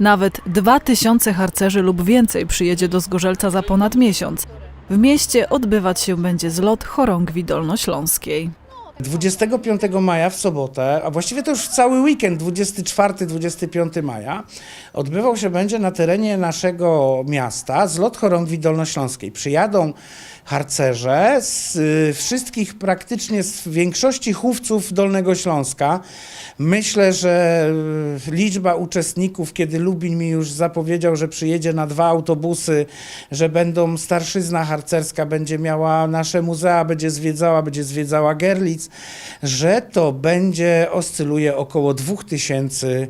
Nawet 2000 harcerzy lub więcej przyjedzie do Zgorzelca za ponad miesiąc. W mieście odbywać się będzie zlot chorągwi dolnośląskiej. 25 maja w sobotę, a właściwie to już cały weekend, 24-25 maja, odbywał się będzie na terenie naszego miasta zlot chorągwi dolnośląskiej. Przyjadą harcerze z y, wszystkich, praktycznie z większości chówców Dolnego Śląska. Myślę, że y, liczba uczestników, kiedy Lubin mi już zapowiedział, że przyjedzie na dwa autobusy, że będą starszyzna harcerska, będzie miała nasze muzea, będzie zwiedzała, będzie zwiedzała Że to będzie, oscyluje około 2000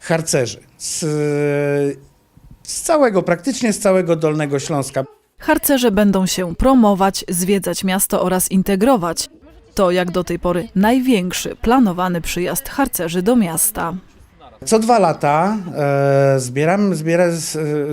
harcerzy z, z całego, praktycznie z całego Dolnego Śląska. Harcerze będą się promować, zwiedzać miasto oraz integrować. To jak do tej pory największy planowany przyjazd harcerzy do miasta. Co dwa lata e, zbieram, zbiera,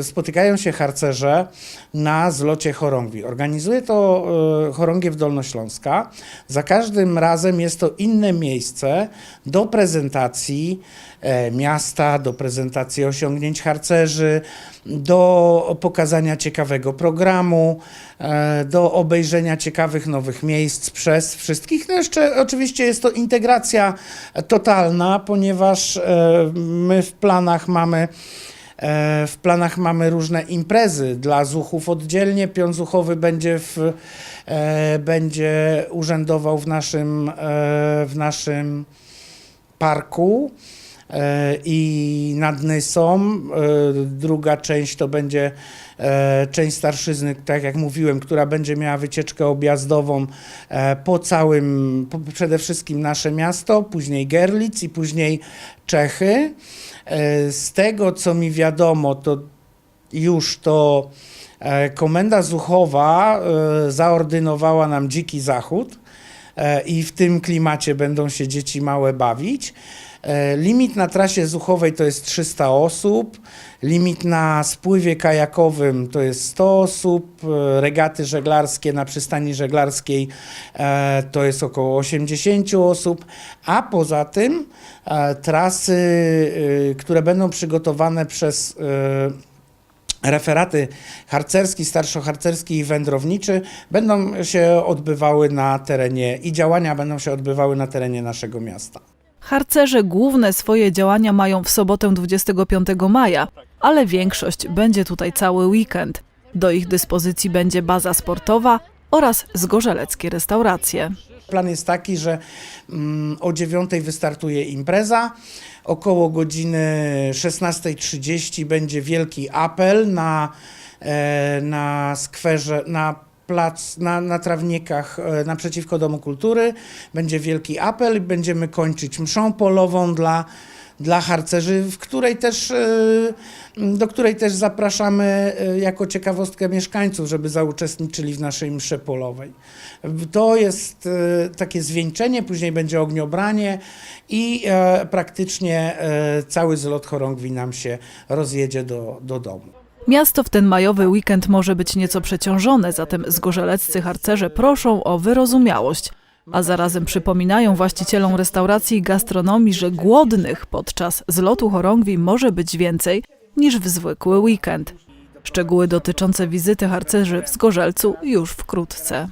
spotykają się harcerze na zlocie chorągwi. Organizuje to e, chorągiew Dolnośląska. Za każdym razem jest to inne miejsce do prezentacji e, miasta, do prezentacji osiągnięć harcerzy, do pokazania ciekawego programu, e, do obejrzenia ciekawych nowych miejsc przez wszystkich. No jeszcze oczywiście jest to integracja totalna, ponieważ e, my w planach mamy e, w planach mamy różne imprezy dla zuchów oddzielnie. Pion zuchowy będzie, w, e, będzie urzędował w naszym, e, w naszym parku i nad Nysą. E, Druga część to będzie e, część starszyzny, tak jak mówiłem, która będzie miała wycieczkę objazdową e, po całym, po, przede wszystkim nasze miasto, później Gerlitz i później Czechy. E, Z tego, co mi wiadomo, to już to e, Komenda Zuchowa e, zaordynowała nam Dziki Zachód e, i w tym klimacie będą się dzieci małe bawić. E, Limit na trasie zuchowej to jest 300 osób, limit na spływie kajakowym to jest 100 osób, e, regaty żeglarskie na przystani żeglarskiej e, to jest około 80 osób, a poza tym e, trasy, e, które będą przygotowane przez e, referaty harcerski, starszoharcerski i wędrowniczy będą się odbywały na terenie i działania będą się odbywały na terenie naszego miasta. Harcerze główne swoje działania mają w sobotę 25 maja, ale większość będzie tutaj cały weekend. Do ich dyspozycji będzie baza sportowa oraz zgorzeleckie restauracje. Plan jest taki, że mm, o 9 wystartuje impreza. Około godziny 16.30 będzie wielki apel na, e, na skwerze, na plac, na, na trawnikach e, naprzeciwko Domu Kultury. Będzie wielki apel i będziemy kończyć mszą polową dla, dla harcerzy, w której też, e, do której też zapraszamy e, jako ciekawostkę mieszkańców, żeby zauczestniczyli w naszej mszy polowej. To jest e, takie zwieńczenie, później będzie ogniobranie i praktycznie cały zlot chorągwi nam się rozjedzie do, do domu. Miasto w ten majowy weekend może być nieco przeciążone, zatem zgorzeleccy harcerze proszą o wyrozumiałość, a zarazem przypominają właścicielom restauracji i gastronomii, że głodnych podczas zlotu chorągwi może być więcej niż w zwykły weekend. Szczegóły dotyczące wizyty harcerzy w Zgorzelcu już wkrótce.